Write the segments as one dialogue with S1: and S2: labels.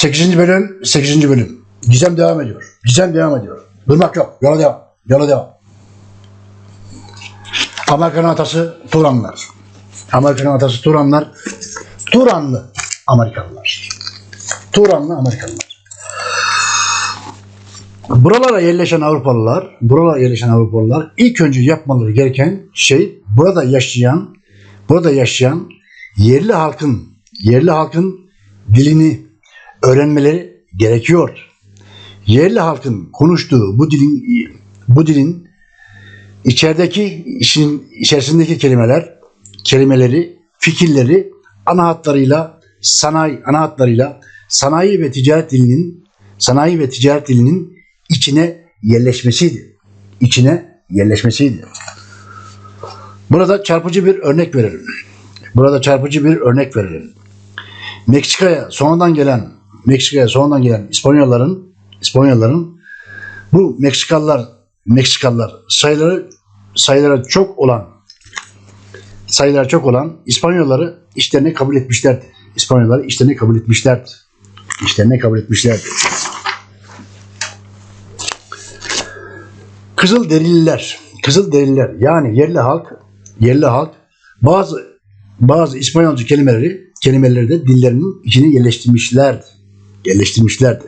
S1: 8. bölüm, 8. bölüm. Gizem devam ediyor. Gizem devam ediyor. Durmak yok. Yola devam. Yola devam. Amerika'nın atası Turanlar. Amerika'nın atası Turanlar. Turanlı Amerikalılar. Turanlı Amerikalılar. Buralara yerleşen Avrupalılar, buralara yerleşen Avrupalılar ilk önce yapmaları gereken şey burada yaşayan, burada yaşayan yerli halkın, yerli halkın dilini öğrenmeleri gerekiyor. Yerli halkın konuştuğu bu dilin bu dilin içerideki işin içerisindeki kelimeler, kelimeleri, fikirleri ana hatlarıyla sanayi ana hatlarıyla sanayi ve ticaret dilinin sanayi ve ticaret dilinin içine yerleşmesiydi. İçine yerleşmesiydi. Burada çarpıcı bir örnek verelim. Burada çarpıcı bir örnek verelim. Meksika'ya sonradan gelen Meksika'ya sonradan gelen İspanyolların İspanyolların bu Meksikalılar Meksikalılar sayıları sayıları çok olan sayıları çok olan İspanyolları işlerine kabul etmişlerdi. İspanyolları işlerine kabul etmişlerdi. İşlerine kabul etmişlerdi. Kızıl derililer, Kızıl derililer yani yerli halk, yerli halk bazı bazı İspanyolca kelimeleri kelimeleri de dillerinin içine yerleştirmişlerdi. Yerleştirmişlerdi.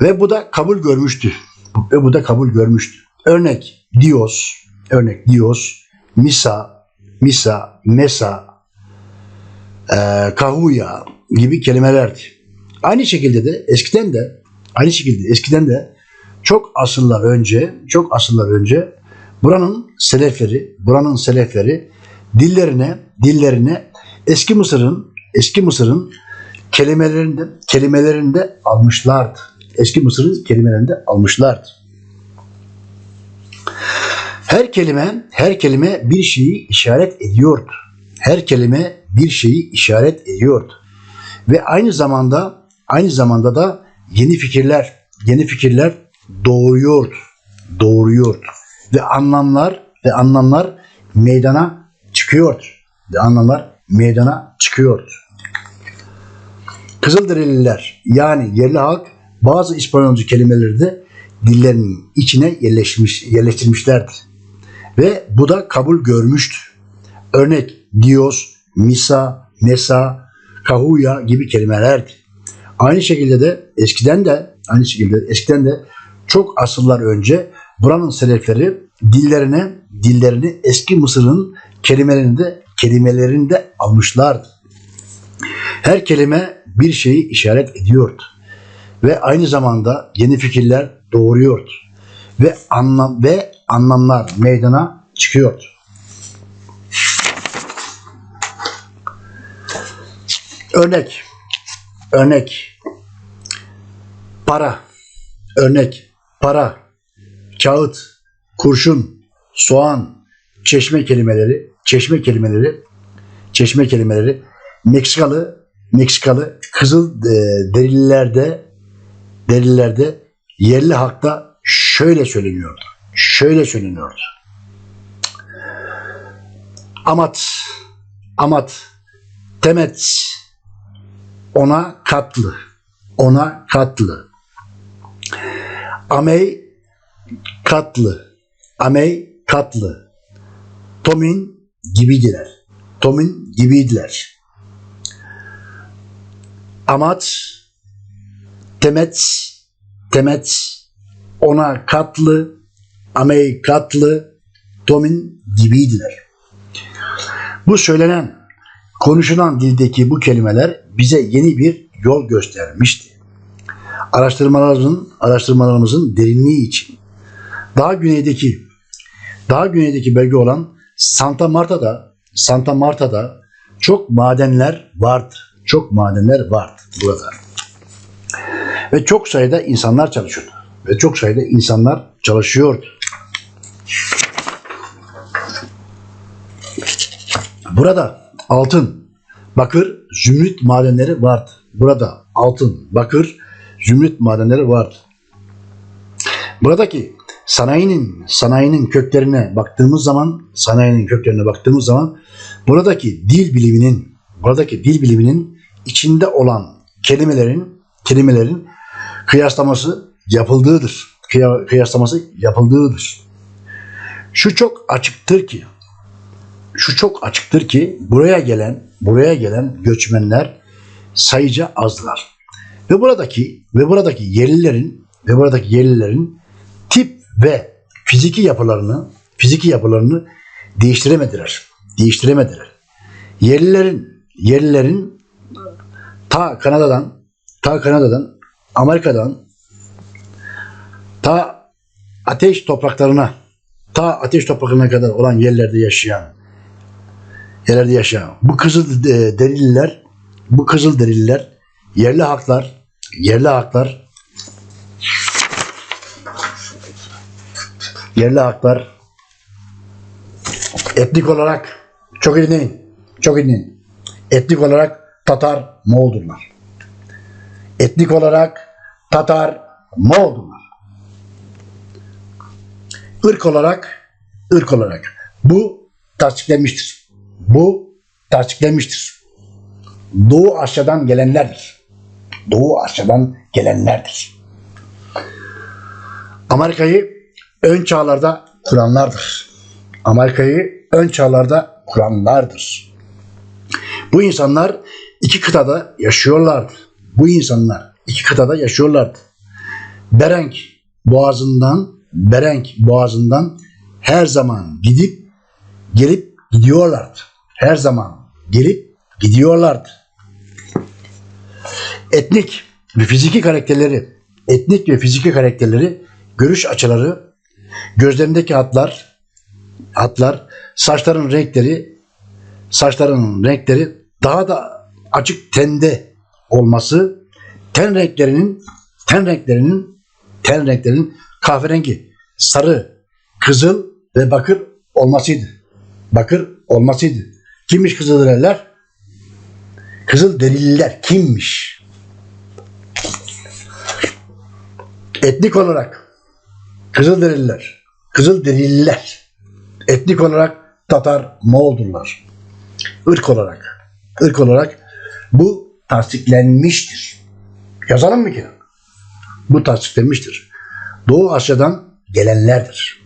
S1: Ve bu da kabul görmüştü. Ve bu da kabul görmüştü. Örnek Dios, örnek Dios, Misa, Misa, Mesa, e, Kahuya gibi kelimelerdi. Aynı şekilde de eskiden de aynı şekilde eskiden de çok asırlar önce, çok asırlar önce buranın selefleri, buranın selefleri dillerine, dillerine eski Mısır'ın, eski Mısır'ın kelimelerinde, kelimelerinde almışlardı. Eski Mısır'ın kelimelerinde almışlardı. Her kelime, her kelime bir şeyi işaret ediyordu. Her kelime bir şeyi işaret ediyordu. Ve aynı zamanda, aynı zamanda da yeni fikirler, yeni fikirler doğuruyordu. Doğuruyordu. Ve anlamlar ve anlamlar meydana çıkıyordu. Ve anlamlar meydana çıkıyordu. Kızılderililer yani yerli halk bazı İspanyolca kelimeleri de dillerinin içine yerleşmiş, yerleştirmişlerdi. Ve bu da kabul görmüştü. Örnek Dios, Misa, Mesa, Kahuya gibi kelimelerdi. Aynı şekilde de eskiden de aynı şekilde eskiden de çok asırlar önce buranın selefleri dillerine dillerini eski Mısır'ın kelimelerini de kelimelerini de almışlardı. Her kelime bir şeyi işaret ediyordu. Ve aynı zamanda yeni fikirler doğuruyordu. Ve anlam ve anlamlar meydana çıkıyordu. Örnek örnek para. Örnek para kağıt kurşun soğan çeşme kelimeleri çeşme kelimeleri çeşme kelimeleri Meksikalı Meksikalı kızıl e, derililerde derililerde yerli halkta şöyle söyleniyordu. Şöyle söyleniyordu. Amat amat temet ona katlı ona katlı amey katlı amey katlı tomin gibidiler tomin gibiydiler Amat, temet, temet, ona katlı, amey katlı, domin gibiydiler. Bu söylenen, konuşulan dildeki bu kelimeler bize yeni bir yol göstermişti. Araştırmalarımızın, araştırmalarımızın derinliği için daha güneydeki, daha güneydeki bölge olan Santa Marta'da, Santa Marta'da çok madenler vardı çok madenler vardı burada. Ve çok sayıda insanlar çalışıyordu. Ve çok sayıda insanlar çalışıyordu. Burada altın, bakır, zümrüt madenleri vardı. Burada altın, bakır, zümrüt madenleri vardı. Buradaki sanayinin sanayinin köklerine baktığımız zaman, sanayinin köklerine baktığımız zaman buradaki dil biliminin buradaki dil biliminin içinde olan kelimelerin kelimelerin kıyaslaması yapıldığıdır. Kıya- kıyaslaması yapıldığıdır. Şu çok açıktır ki şu çok açıktır ki buraya gelen buraya gelen göçmenler sayıca azdılar. Ve buradaki ve buradaki yerlilerin ve buradaki yerlilerin tip ve fiziki yapılarını fiziki yapılarını değiştiremediler. Değiştiremediler. Yerlilerin yerlilerin ta Kanada'dan ta Kanada'dan Amerika'dan ta ateş topraklarına ta ateş topraklarına kadar olan yerlerde yaşayan yerlerde yaşayan bu kızıl de- derililer bu kızıl derililer yerli halklar yerli halklar yerli halklar etnik olarak çok iyi. Çok iyi. Etnik olarak Tatar Moğoldurlar. Etnik olarak Tatar Moğoldurlar. Irk olarak ırk olarak bu tasdiklenmiştir. Bu tasdiklenmiştir. Doğu Asya'dan gelenlerdir. Doğu Asya'dan gelenlerdir. Amerika'yı ön çağlarda kuranlardır. Amerika'yı ön çağlarda kuranlardır. Bu insanlar iki kıtada yaşıyorlardı. Bu insanlar iki kıtada yaşıyorlardı. Berenk boğazından Berenk boğazından her zaman gidip gelip gidiyorlardı. Her zaman gelip gidiyorlardı. Etnik ve fiziki karakterleri, etnik ve fiziki karakterleri, görüş açıları, gözlerindeki hatlar, hatlar, saçların renkleri, saçların renkleri daha da açık tende olması, ten renklerinin, ten renklerinin, ten renklerinin kahverengi, sarı, kızıl ve bakır olmasıydı. Bakır olmasıydı. Kimmiş kızıl deriler? Kızıl derililer kimmiş? Etnik olarak kızıl derililer, kızıl derililer etnik olarak Tatar Moğoldurlar. Irk olarak, ırk olarak bu tasdiklenmiştir. Yazalım mı ki? Bu tasdiklenmiştir. Doğu Asya'dan gelenlerdir.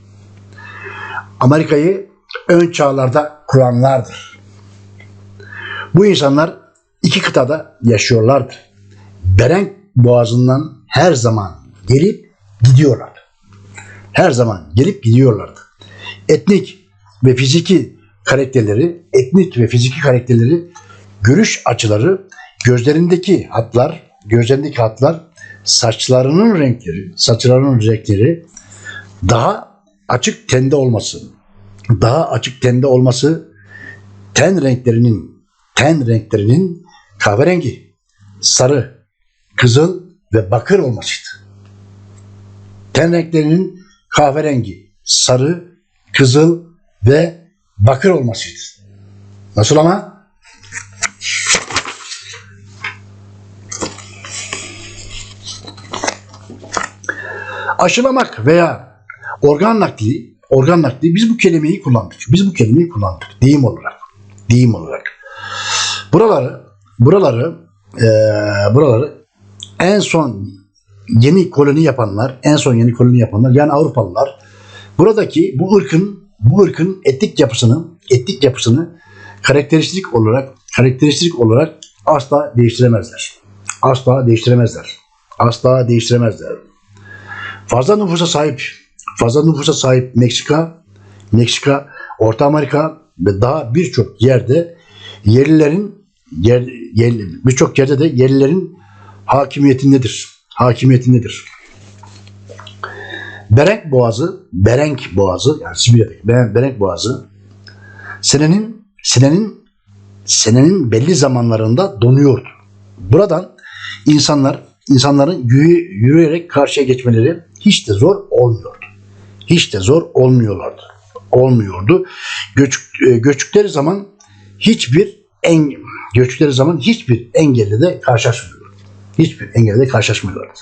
S1: Amerika'yı ön çağlarda kuranlardır. Bu insanlar iki kıtada yaşıyorlardı. Beren boğazından her zaman gelip gidiyorlardı. Her zaman gelip gidiyorlardı. Etnik ve fiziki karakterleri, etnik ve fiziki karakterleri, görüş açıları, gözlerindeki hatlar, gözlerindeki hatlar, saçlarının renkleri, saçlarının renkleri daha açık tende olması, daha açık tende olması ten renklerinin ten renklerinin kahverengi, sarı, kızıl ve bakır olmasıydı. Ten renklerinin kahverengi, sarı, kızıl ve bakır olmasıydı. Nasıl ama? Aşılamak veya organ nakli, organ nakli biz bu kelimeyi kullandık. Biz bu kelimeyi kullandık deyim olarak. Deyim olarak. Buraları buraları eee, buraları en son yeni koloni yapanlar, en son yeni koloni yapanlar yani Avrupalılar buradaki bu ırkın bu ırkın etnik yapısını, etnik yapısını karakteristik olarak karakteristik olarak asla değiştiremezler. Asla değiştiremezler. Asla değiştiremezler. Fazla nüfusa sahip, fazla nüfusa sahip Meksika, Meksika, Orta Amerika ve daha birçok yerde yerlilerin yer, yer, birçok yerde de yerlilerin hakimiyetindedir. Hakimiyetindedir. Berenk Boğazı, Berenk Boğazı yani Sibirya'daki Beren- Berenk Boğazı senenin senenin senenin belli zamanlarında donuyordu. Buradan insanlar insanların yürü- yürüyerek karşıya geçmeleri hiç de zor olmuyordu. Hiç de zor olmuyorlardı. Olmuyordu. Göç, e, göçtükleri zaman hiçbir en göçtükleri zaman hiçbir engelle de karşılaşmıyorlardı. Hiçbir engelle de karşılaşmıyorlardı.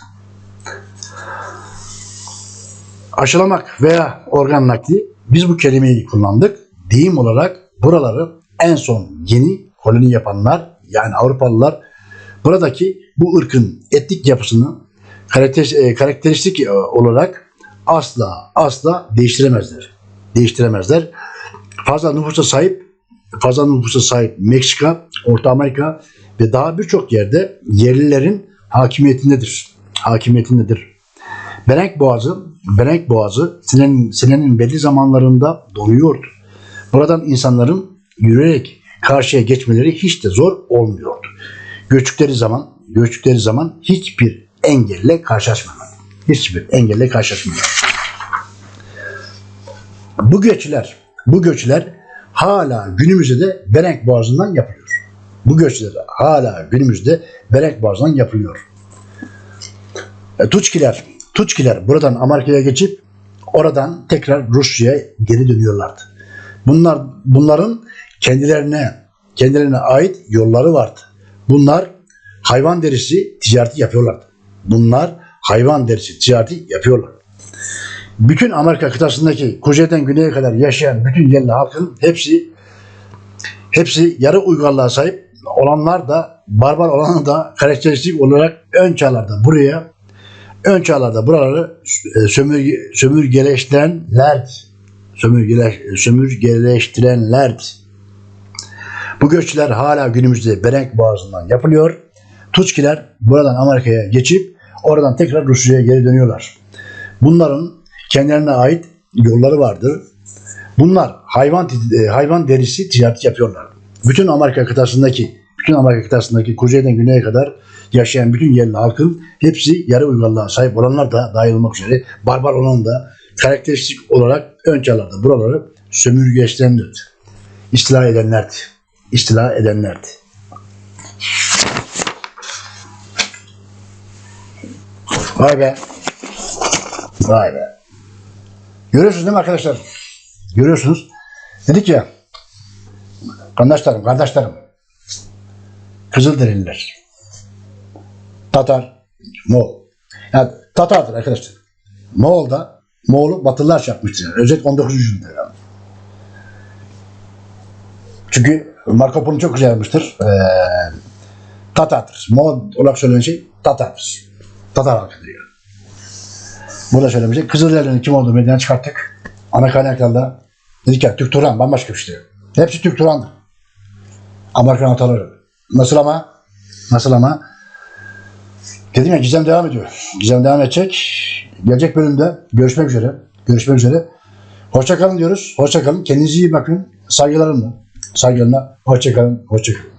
S1: aşılamak veya organ nakli biz bu kelimeyi kullandık. Deyim olarak buraları en son yeni koloni yapanlar yani Avrupalılar buradaki bu ırkın etnik yapısını karakter, e, karakteristik e, olarak asla asla değiştiremezler. Değiştiremezler. Fazla nüfusa sahip fazla nüfusa sahip Meksika, Orta Amerika ve daha birçok yerde yerlilerin hakimiyetindedir. Hakimiyetindedir. Berenk Boğazı, Berenk Boğazı senenin, senenin belli zamanlarında donuyordu. Buradan insanların yürüyerek karşıya geçmeleri hiç de zor olmuyordu. Göçtükleri zaman, göçtükleri zaman hiçbir engelle karşılaşmıyorlar. Hiçbir engelle karşılaşmıyorlar. Bu göçler, bu göçler hala günümüzde de Berenk Boğazı'ndan yapılıyor. Bu göçler hala günümüzde Berenk Boğazı'ndan yapılıyor. E, Tuçkiler, Tuçkiler buradan Amerika'ya geçip oradan tekrar Rusya'ya geri dönüyorlardı. Bunlar bunların kendilerine kendilerine ait yolları vardı. Bunlar hayvan derisi ticareti yapıyorlardı. Bunlar hayvan derisi ticareti yapıyorlar. Bütün Amerika kıtasındaki kuzeyden güneye kadar yaşayan bütün yerli halkın hepsi hepsi yarı uygarlığa sahip olanlar da barbar olanlar da karakteristik olarak ön çağlarda buraya ön çağlarda buraları e, sömürge, sömürgeleştirenlerdi. Sömürgeleş, sömürgeleştirenlerdi. Bu göçler hala günümüzde Berenk Boğazı'ndan yapılıyor. Tuçkiler buradan Amerika'ya geçip oradan tekrar Rusya'ya geri dönüyorlar. Bunların kendilerine ait yolları vardır. Bunlar hayvan e, hayvan derisi ticareti yapıyorlar. Bütün Amerika kıtasındaki bütün Amerika kıtasındaki kuzeyden güneye kadar yaşayan bütün yerli halkın hepsi yarı uygarlığa sahip olanlar da dahil olmak üzere barbar olan da karakteristik olarak ön çağlarda buraları sömürgeçlendirdi. İstila edenlerdi. İstila edenlerdi. Vay be. Vay be. Görüyorsunuz değil mi arkadaşlar? Görüyorsunuz. Dedik ya. Kardeşlerim, kardeşlerim. Kızılderililer. Tatar, Moğol. Yani Tatar'dır arkadaşlar. Moğol'da Moğol'u Batılılar şey yapmıştır. Özellikle 19. yüzyılda. Yani. Çünkü Marco Polo çok güzel yazmıştır. Ee, Tatar'dır. Moğol olarak söylenen şey Tatar'dır. Tatar halkıdır yani. Burada söylemiştik. şey. Kızılderililerin kim olduğunu meydana çıkarttık. Ana kaynaklarda dedik ya Türk Turan bambaşka bir şey. Hepsi Türk Turan'dı. Amerikan ataları. Nasıl ama? Nasıl ama? Dedim ya gizem devam ediyor. Gizem devam edecek. Gelecek bölümde görüşmek üzere. Görüşmek üzere. Hoşçakalın diyoruz. Hoşçakalın. Kendinize iyi bakın. Saygılarımla. Saygılarımla. Hoşçakalın. Hoşçakalın.